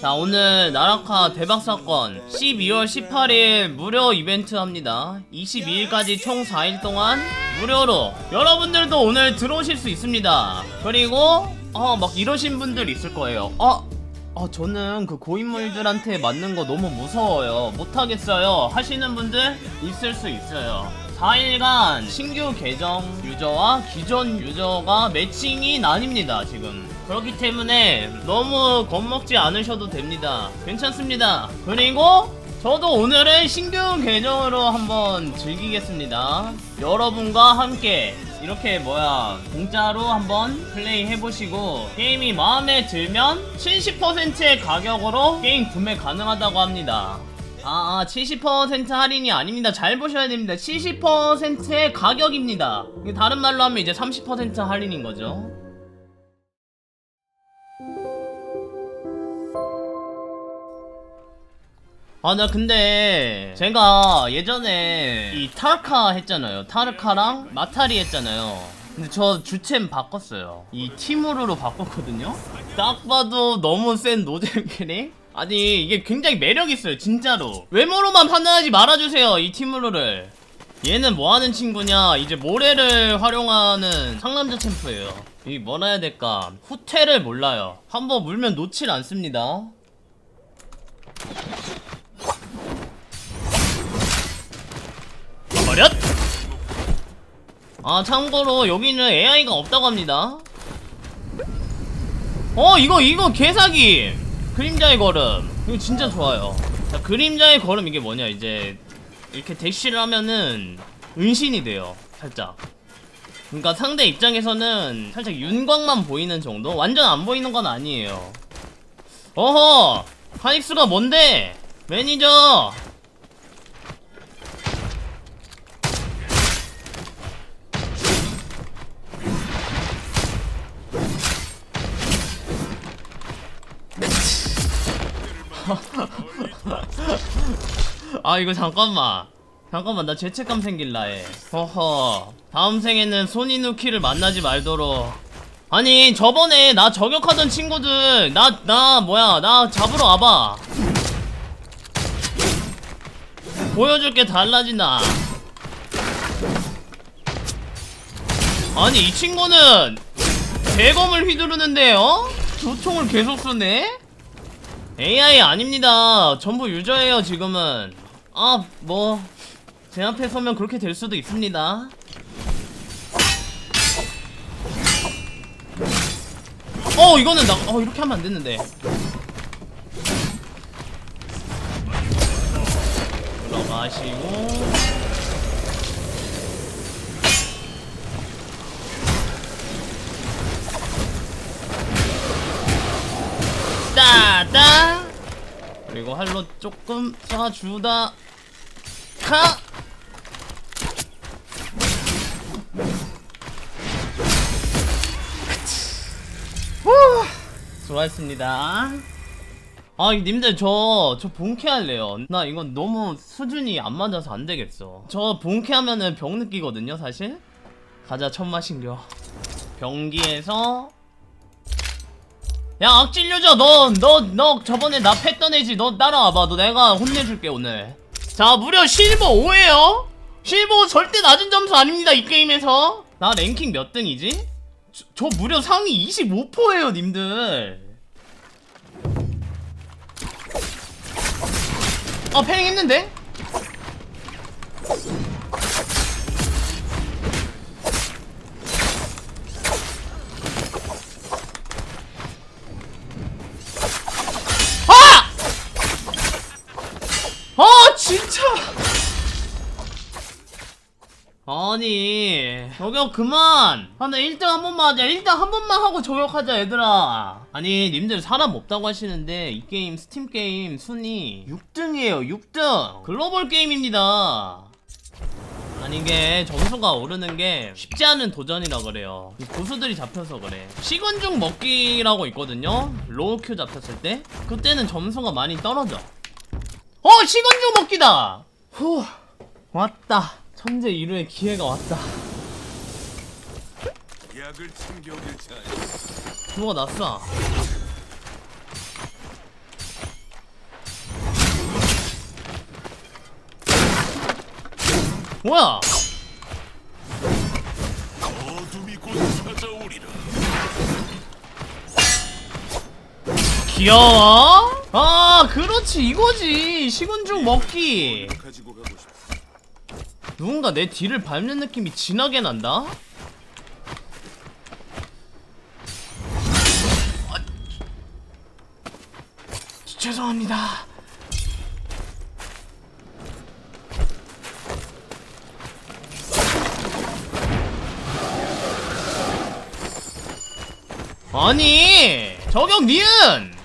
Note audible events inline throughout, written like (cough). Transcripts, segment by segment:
자 오늘 나라카 대박사건. 12월 18일 무료 이벤트 합니다. 22일까지 총 4일 동안 무료로 여러분들도 오늘 들어오실 수 있습니다. 그리고 어 막 이러신 분들 있을 거예요. 어? 아 저는 그 고인물들한테 맞는 거 너무 무서워요. 못하겠어요. 하시는 분들 있을 수 있어요. 4일간 신규 계정 유저와 기존 유저가 매칭이 나뉩니다 지금 그렇기 때문에 너무 겁먹지 않으셔도 됩니다 괜찮습니다 그리고 저도 오늘은 신규 계정으로 한번 즐기겠습니다 여러분과 함께 이렇게 뭐야 공짜로 한번 플레이 해보시고 게임이 마음에 들면 70%의 가격으로 게임 구매 가능하다고 합니다 아, 아, 70% 할인이 아닙니다. 잘 보셔야 됩니다. 70%의 가격입니다. 다른 말로 하면 이제 30% 할인인 거죠. 아, 나 근데 제가 예전에 이 타르카 했잖아요. 타르카랑 마타리 했잖아요. 근데 저 주챔 바꿨어요. 이 티무르로 바꿨거든요. 딱 봐도 너무 센 노잼 캐릭? 아니 이게 굉장히 매력 있어요 진짜로 외모로만 판단하지 말아주세요 이 티무르를 얘는 뭐하는 친구냐 이제 모래를 활용하는 상남자 챔프예요 이 뭐라 해야 될까 후퇴를 몰라요 한번 물면 놓질 않습니다 버렸! 아 참고로 여기는 AI가 없다고 합니다. 어 이거 이거 개사기! 그림자의 걸음. 이거 진짜 좋아요. 자 그림자의 걸음 이게 뭐냐 이제. 이렇게 대시를 하면은 은신이 돼요 살짝. 그러니까 상대 입장에서는 살짝 윤곽만 보이는 정도? 완전 안 보이는 건 아니에요. 어허! 카닉스가 뭔데? 매니저 아 이거 잠깐만. 잠깐만 나 죄책감 생길라 해. 허허. 다음 생에는 소니누키를 만나지 말도록. 아니 저번에 나 저격하던 친구들 나나 뭐야 나 잡으러 와봐. 보여줄 게 달라진다 아니 이 친구는 대검을 휘두르는데 어? 조총을 계속 쏘네? AI 아닙니다. 전부 유저예요, 지금은. 아, 뭐, 제 앞에 서면 그렇게 될 수도 있습니다. 어, 이거는 나, 어, 이렇게 하면 안 됐는데. 들어가시고. 할로 조금 쏴주다. 카 후, 수고하셨습니다. 아 님들 저 저 본캐 할래요. 나 이건 너무 수준이 안 맞아서 안 되겠어. 저 본캐 하면은 병 느끼거든요 사실? 가자 천마신교. 병기에서 야 악질유저 너너 너 저번에 나 팼던 애지. 너 따라와봐. 너 내가 혼내줄게 오늘. 자 무려 실버 5에요. 실버 5 절대 낮은 점수 아닙니다 이 게임에서. 나 랭킹 몇 등이지? 저, 저 무려 상위 25%에요 님들. 아 패링 했는데? 진짜! 아니 저격 그만! 아나 1등 한 번만 하자. 1등 한 번만 하고 저격하자 얘들아. 아니 님들 사람 없다고 하시는데 이 게임 스팀 게임 순위 6등이에요 6등. 글로벌 게임입니다. 아니 이게 점수가 오르는 게 쉽지 않은 도전이라 그래요. 이 고수들이 잡혀서 그래. 식은 죽 먹기라고 있거든요. 로우 큐 잡혔을 때. 그때는 점수가 많이 떨어져 어 시건조 먹기다. 후 왔다. 천재 이루의 기회가 왔다. 약을 챙겨오길 잘했어. 누가 났어. 뭐야? 어둠이 곧 찾아오리라. 귀여워? 아! 그렇지 이거지 식은죽 먹기. 누군가 내 뒤를 밟는 느낌이 진하게 난다? 아, 죄송합니다 아니 저격 니은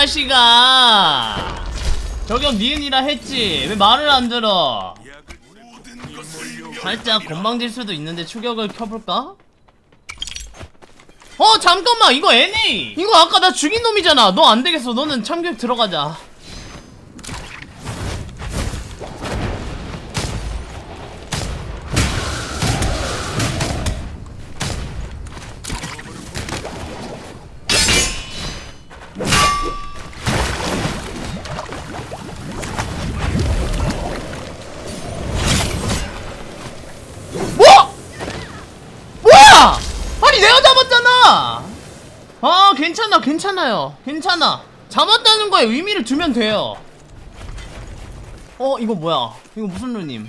자식아. 저격 니은이라 했지. 왜 말을 안 들어? 살짝 건방질 수도 있는데 추격을 켜볼까? 어 잠깐만. 이거 NA 이거 아까 나 죽인 놈이잖아. 너 안되겠어. 너는 참교육 들어가자 괜찮아 괜찮아요 괜찮아 잡았다는 거에 의미를 두면 돼요. 어 이거 뭐야? 이거 무슨 루님?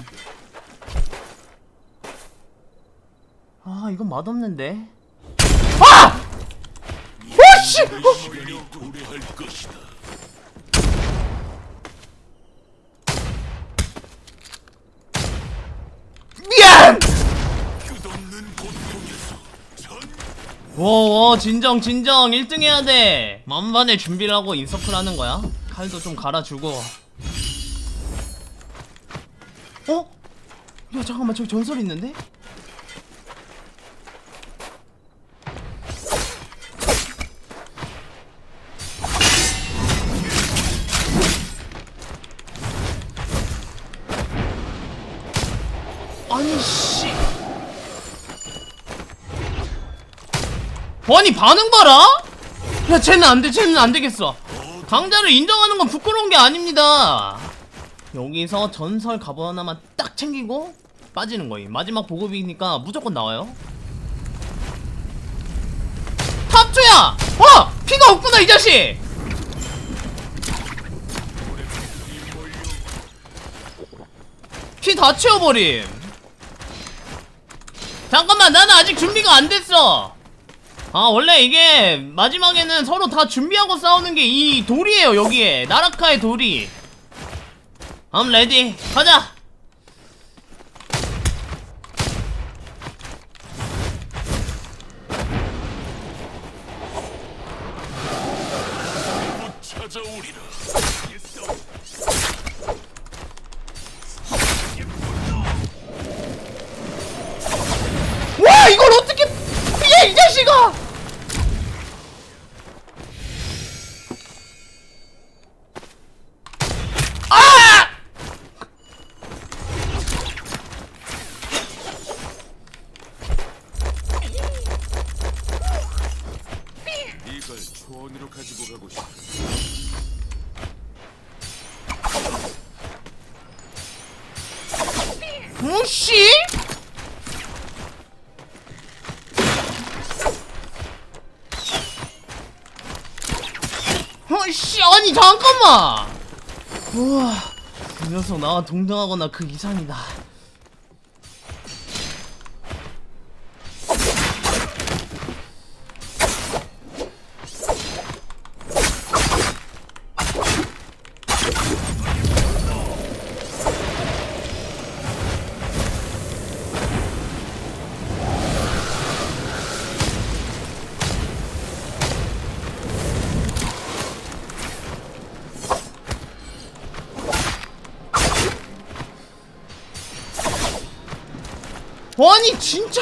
아 이건 맛없는데. 아! 오씨! 어! 시간이 도래할 것이다. 미안! 끝없는 고통에서 전 워워 진정 진정. 1등 해야 돼. 만반의 준비를 하고 인서클 하는 거야. 칼도 좀 갈아주고. 어? 야 잠깐만. 저기 전설 있는데? 아니 반응 봐라? 야 쟤는 안돼 쟤는 안되겠어 강자를 인정하는 건 부끄러운 게 아닙니다 여기서 전설 갑옷 하나만 딱 챙기고 빠지는 거임 마지막 보급이니까 무조건 나와요 탑주야! 어! 피가 없구나 이 자식! 피 다 채워버림 잠깐만 나는 아직 준비가 안 됐어 아 원래 이게 마지막에는 서로 다 준비하고 싸우는 게 이 돌이에요 여기에. 나라카의 돌이. I'm ready 가자! 곧 찾아오리라. 어씨 아니 잠깐만! 우와 이 녀석 나와 동등하거나 그 이상이다 진짜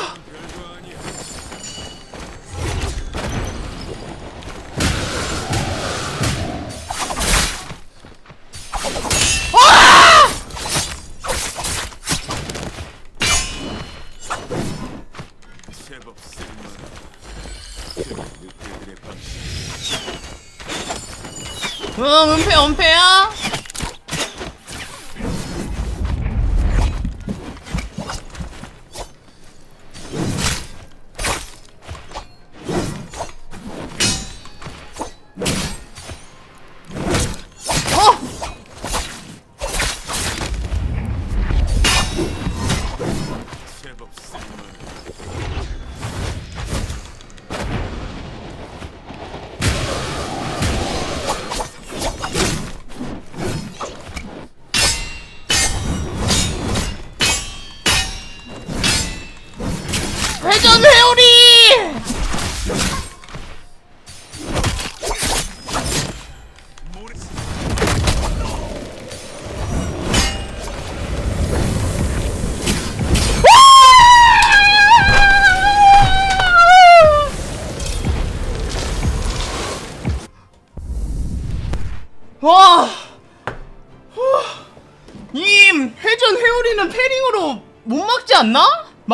어, 은폐, 은폐야.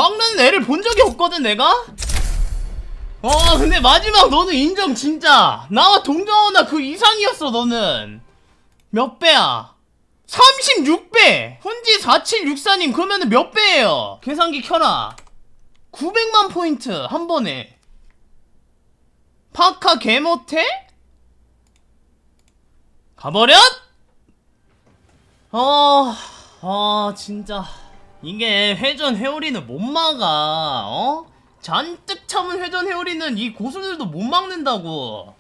막는 애를 본 적이 없거든 내가? 어 근데 마지막 너는 인정 진짜 나와 동정하나 그 이상이었어 너는 몇 배야? 36배! 훈지 4764님 그러면은 몇 배예요? 계산기 켜라 900만 포인트 한 번에 파카 개못해? 가버렸? 어, 아, 진짜. 이게 회전 회오리는 못 막아, 어? 잔뜩 참은 회전 회오리는 이 고수들도 못 막는다고.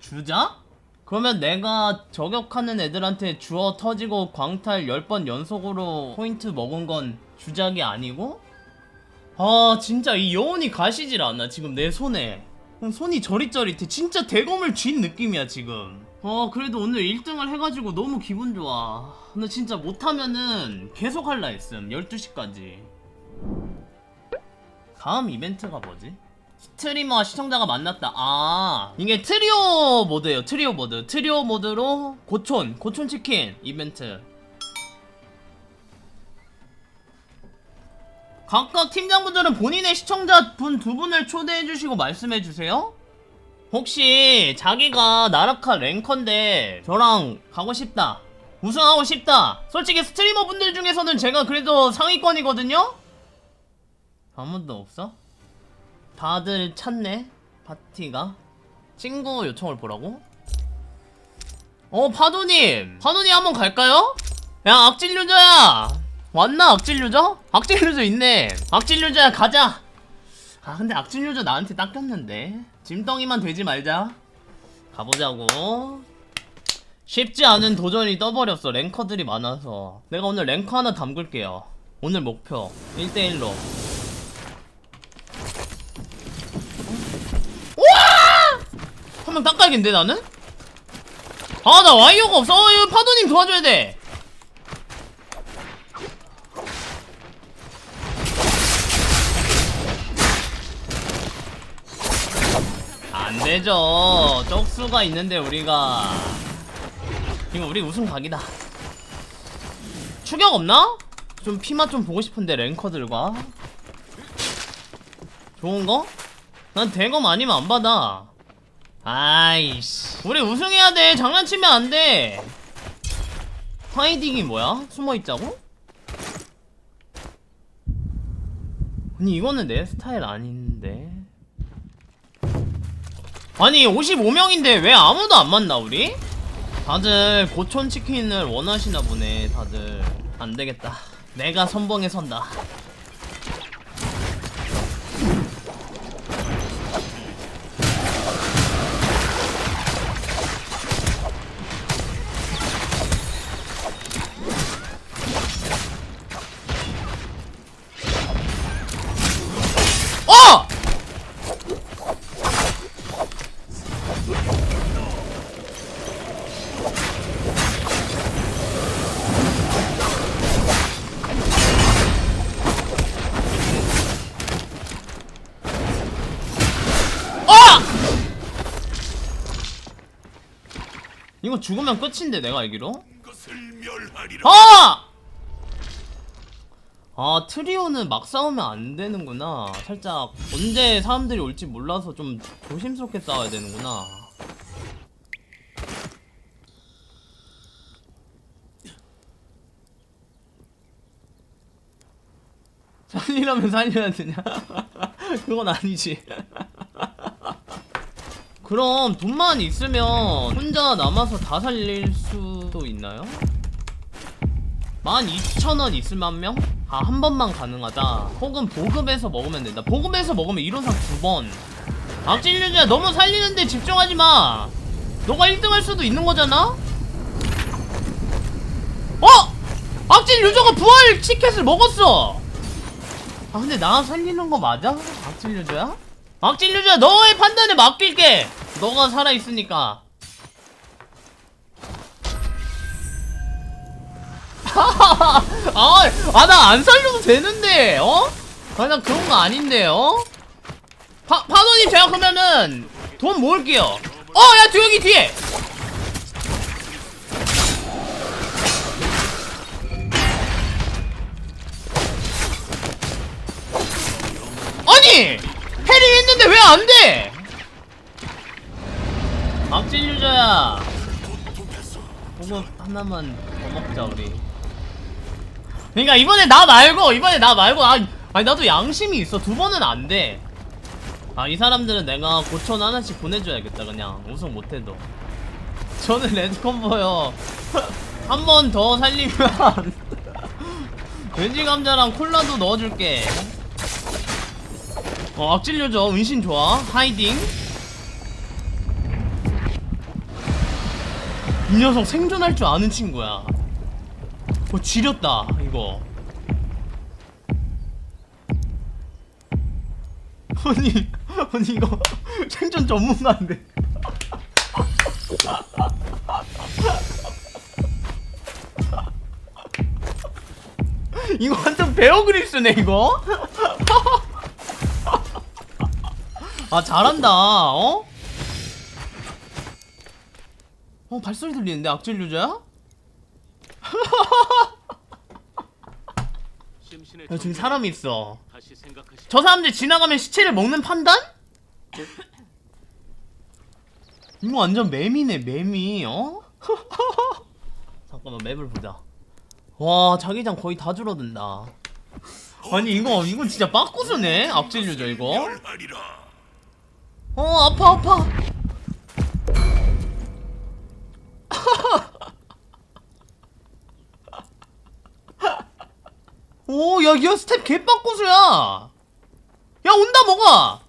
주자? 그러면 내가 저격하는 애들한테 주어 터지고 광탈 10번 연속으로 포인트 먹은 건 주작이 아니고? 아, 진짜 이 여운이 가시질 않아, 지금 내 손에. 손이 저릿저릿해. 진짜 대검을 쥔 느낌이야, 지금. 어, 그래도 오늘 1등을 해가지고 너무 기분 좋아. 근데 진짜 못하면은 계속 할라 했음. 12시까지. 다음 이벤트가 뭐지? 스트리머와 시청자가 만났다. 아, 이게 트리오 모드예요. 트리오 모드. 트리오 모드로 고촌, 고촌 치킨 이벤트. 각각 팀장분들은 본인의 시청자분 두 분을 초대해 주시고 말씀해 주세요. 혹시 자기가 나라카 랭커인데 저랑 가고 싶다. 우승하고 싶다. 솔직히 스트리머 분들 중에서는 제가 그래도 상위권이거든요? 아무도 없어? 다들 찾네? 파티가? 친구 요청을 보라고? 어, 파도님! 파도님 한번 갈까요? 야, 악질 유저야! 왔나, 악질 유저? 악질 유저 있네. 악질 유저야, 가자! 아, 근데 악질 유저 나한테 닦였는데. 짐덩이만 되지 말자. 가보자고. 쉽지 않은 도전이 떠버렸어. 랭커들이 많아서. 내가 오늘 랭커 하나 담글게요. 오늘 목표. 1대1로. 한명 닦아야겠는데, 나는? 아, 나 와이어가 없어. 어, 파도님 도와줘야 돼. 되죠. 쪽수가 있는데 우리가 이거 우리 우승 각이다. 추격 없나? 좀 피맛 좀 보고 싶은데 랭커들과 좋은 거? 난 대검 아니면 안 받아. 아이씨. 우리 우승해야 돼. 장난치면 안 돼. 하이딩이 뭐야? 숨어 있자고? 아니 이거는 내 스타일 아닌데. 아니 55명인데 왜 아무도 안 만나 우리? 다들 고촌 치킨을 원하시나 보네 다들. 안 되겠다. 내가 선봉에 선다 이거 죽으면 끝인데 내가 알기로? 아! 아 트리오는 막 싸우면 안 되는구나. 살짝 언제 사람들이 올지 몰라서 좀 조심스럽게 싸워야 되는구나. 살리라면 살려야 되냐? (laughs) 그건 아니지. 그럼 돈만 있으면 혼자 남아서 다 살릴 수도 있나요? 12,000원 있을 만 명? 아, 한 번만 가능하다. 혹은 보급해서 먹으면 된다. 보급해서 먹으면 1호상 두 번. 악질유저야, 너무 살리는데 집중하지 마! 너가 1등 할 수도 있는 거잖아? 어! 악질 유저가 부활 티켓을 먹었어! 아, 근데 나 살리는 거 맞아? 악질 유저야? 유저야, 너의 판단에 맡길게! 너가 살아있으니까. (laughs) 아, 아, 나 안 살려도 되는데, 어? 아, 나 그런 거 아닌데, 어? 파, 파도님, 제가 그러면은, 돈 모을게요. 어, 야, 두 여기 뒤에! 아니! 해링 했는데 왜 안 돼? 악질 유저야. 보급 하나만 더 먹자, 우리. 그러니까 이번에 나 말고, 이번에 나 말고, 아, 아니, 나도 양심이 있어. 두 번은 안 돼. 아, 이 사람들은 내가 고천 하나씩 보내줘야겠다, 그냥. 우승 못해도. 저는 레드컴버요. (laughs) 한 번 더 살리면. (laughs) 돼지 감자랑 콜라도 넣어줄게. 어, 악질 요죠. 은신 좋아. 하이딩. 이 녀석 생존할 줄 아는 친구야. 어, 지렸다, 이거. 아니, 아니, 이거 (laughs) 생존 전문가인데. (laughs) 이거 완전 베어그릴스네, 이거? (laughs) 아, 잘한다, 어? 어, 발소리 들리는데, 악질 유저야? 야, 지금 사람이 있어. 저 사람들 지나가면 시체를 먹는 판단? 이거 완전 맵이네 맵이 어? (laughs) 잠깐만 맵을 보자 와 자기장 거의 다 줄어든다 아니 이거 이거 진짜 빡구스네 악질 유저 이거 어 아파 아파 (laughs) 오야 야 스텝 개빡구스야 야 온다 뭐가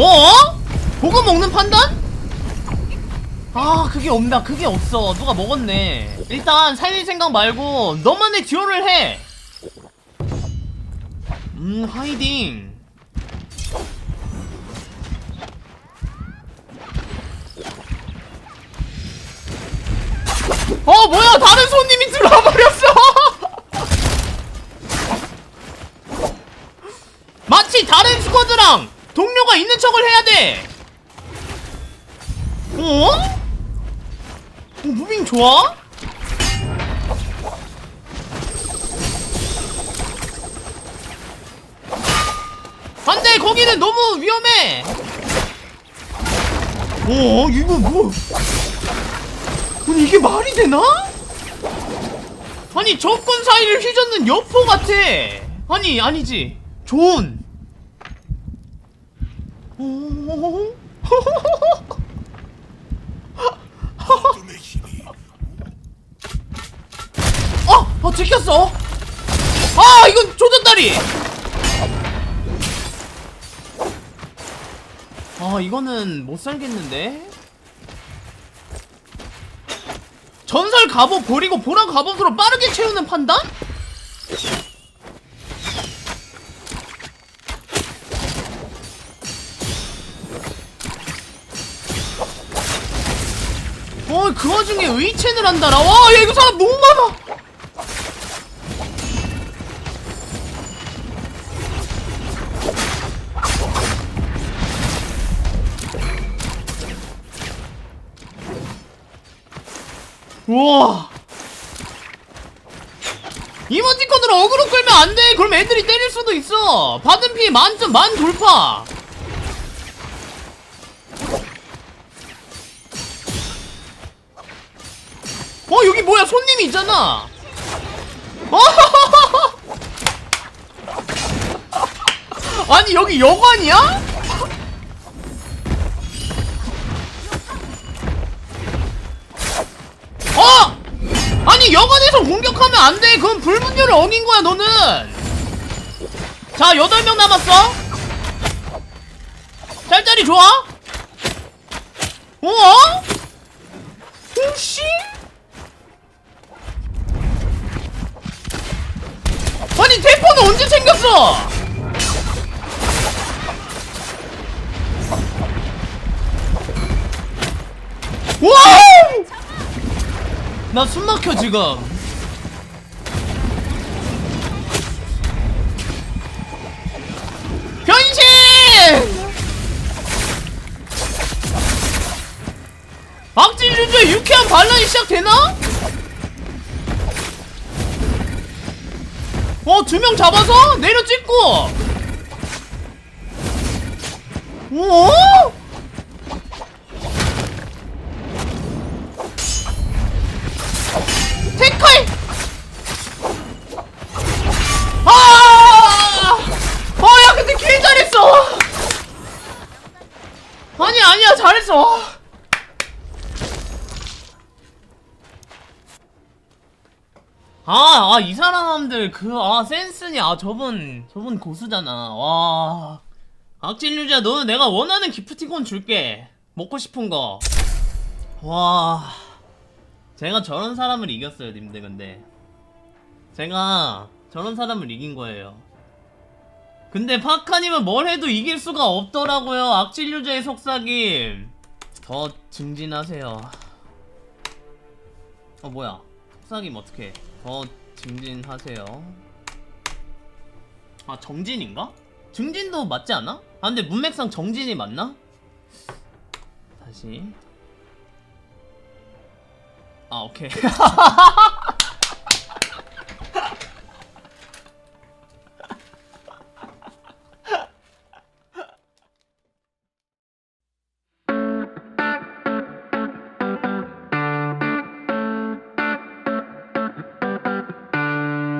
어? 보고 먹는 판단? 아 그게 없다 그게 없어 누가 먹었네 일단 살릴 생각 말고 너만의 듀오를 해 음, 하이딩. 어, 뭐야! 다른 손님이 들어와 버렸어! (laughs) 마치 다른 스쿼드랑 동료가 있는 척을 해야 돼! 어? 어, 무빙 좋아? 안돼 거기는 너무 위험해! 어 이거 뭐? 아니 이게 말이 되나? 아니 적군 사이를 휘젓는 여포 같아! 아니 아니지. 존 (laughs) 어? 어! 어 들켰어 아 이건 조졌다리 아 이거는 못 살겠는데 전설 갑옷 버리고 보라 갑옷으로 빠르게 채우는 판단? 어, 그 와중에 의첸을 한다라. 와, 야, 이거 사람 너무 많아. 우와. 이모티콘으로 어그로 끌면 안 돼. 그럼 애들이 때릴 수도 있어. 받은 피 만점 만 돌파. 뭐야 손님이 있잖아 (laughs) 아니 여기 여관이야? 공격하면 안 돼 그건 불문율을 어긴 거야 너는 자 8명 남았어 짤짤이 좋아? 어? 오씨? 아니 대포는 언제 생겼어? 와우! 나 숨 막혀 지금. 시작되나? 어, 두 명 잡아서 내려 찍고. 어? 사람들, 그, 아, 센스니, 아, 저분, 저분 고수잖아. 와. 악질 유자, 너는 내가 원하는 기프티콘 줄게. 먹고 싶은 거. 와. 제가 저런 사람을 이겼어요, 님들, 근데. 제가 저런 사람을 이긴 거예요. 근데 파카님은 뭘 해도 이길 수가 없더라고요. 악질유저의 속삭임. 더 증진하세요. 어, 뭐야. 속삭임 어떻게 더 증진하세요. 아, 정진인가? 증진도 맞지 않아? 아, 근데 문맥상 정진이 맞나? 다시. 아, 오케이. (laughs)